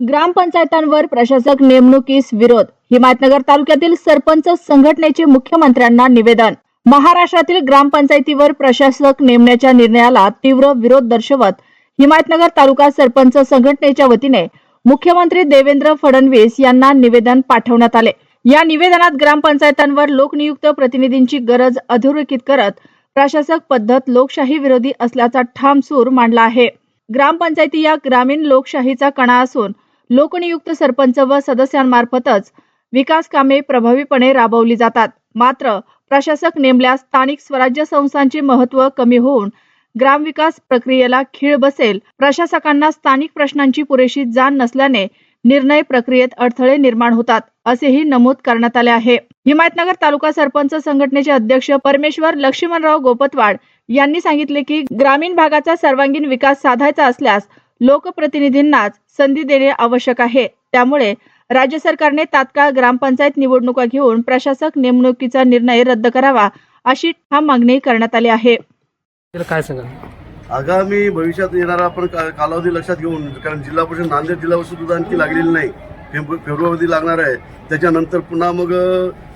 ग्रामपंचायतांवर प्रशासक नेमणुकीस विरोध. हिमायतनगर तालुक्यातील सरपंच संघटनेचे मुख्यमंत्र्यांना निवेदन. महाराष्ट्रातील ग्रामपंचायतीवर प्रशासक नेमण्याच्या निर्णयाला तीव्र विरोध दर्शवत हिमायतनगर तालुका सरपंच संघटनेच्या वतीने मुख्यमंत्री देवेंद्र फडणवीस यांना निवेदन पाठवण्यात आले. या निवेदनात ग्रामपंचायतांवर लोकनियुक्त प्रतिनिधींची गरज अधोरेखित करत प्रशासक पद्धत लोकशाही विरोधी असल्याचा ठाम सूर मांडला आहे. ग्रामपंचायती या ग्रामीण लोकशाहीचा कणा असून लोकनियुक्त सरपंच व सदस्यांमार्फतच विकास कामे प्रभावीपणे राबवली जातात. मात्र प्रशासक नेमल्यास स्थानिक स्वराज्य संस्थांचे महत्त्व कमी होऊन ग्रामविकास प्रक्रियेला खीळ बसेल प्रशासकांना स्थानिक प्रश्नांची पुरेशी जाण नसल्याने निर्णय प्रक्रियेत अडथळे निर्माण होतात असेही नमूद करण्यात आले आहे. हिमायतनगर तालुका सरपंच संघटनेचे अध्यक्ष परमेश्वर लक्ष्मणराव गोपतवाड यांनी सांगितले की ग्रामीण भागाचा सर्वांगीण विकास साधायचा असल्यास लोकप्रतिनिधींनाच संधी देणे आवश्यक आहे. त्यामुळे राज्य सरकारने तात्काळ ग्रामपंचायत निवडणुका घेऊन प्रशासक नेमणुकीचा निर्णय रद्द करावा अशी ठाम मागणी करण्यात आली आहे. काय सांगाल? आगामी भविष्यात येणारा आपण का- कालावधी लक्षात घेऊन कारण जिल्हा परिषद नांदेड जिल्हा परिषद सुद्धा आणखी लागलेली नाही फेब्रु- फेब्रुवारी लागणार आहे. त्याच्यानंतर पुन्हा मग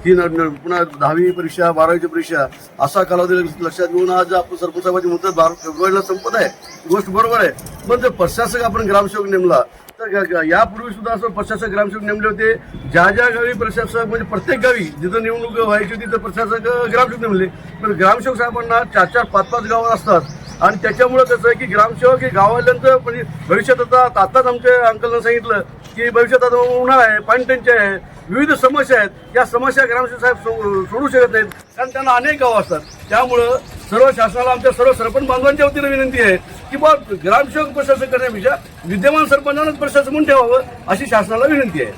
ही पुन्हा दहावी परीक्षा बारावीची परीक्षा असा कालावधी लक्षात घेऊन आज आपण सरपंच साहेबांची मुदत बारा फेब्रुवारीला संपत आहे. गोष्ट बरोबर आहे. पण जर प्रशासक आपण ग्रामसेवक नेमला तर यापूर्वी सुद्धा असं प्रशासक ग्रामसेवक नेमले होते. ज्या ज्या गावी प्रशासक म्हणजे प्रत्येक गावी जिथं निवडणूक व्हायची होती तिथं प्रशासक ग्रामसेवक नेमले. पण ग्रामसेवक साहेबांना चार चार पाच पाच गावं असतात. आणि त्याच्यामुळे कसं आहे की ग्रामसेवक हे गावाल्यांचं म्हणजे भविष्यात आता आताच आमच्या अंकलनं सांगितलं की भविष्यात आता उन्हाळा आहे पाणी टंचाई आहे. विविध समस्या आहेत. या समस्या ग्रामसेवक साहेब सो- सोडू शकत नाहीत. कारण त्यांना अनेक गावं असतात. त्यामुळं सर्व शासनाला आमच्या सर्व सरपंच बांधवांच्या वतीनं विनंती आहे की बा ग्रामसेवक प्रशासन करण्यापेक्षा विद्यमान सरपंचांनाच प्रशासन म्हणून ठेवावं अशी शासनाला विनंती आहे.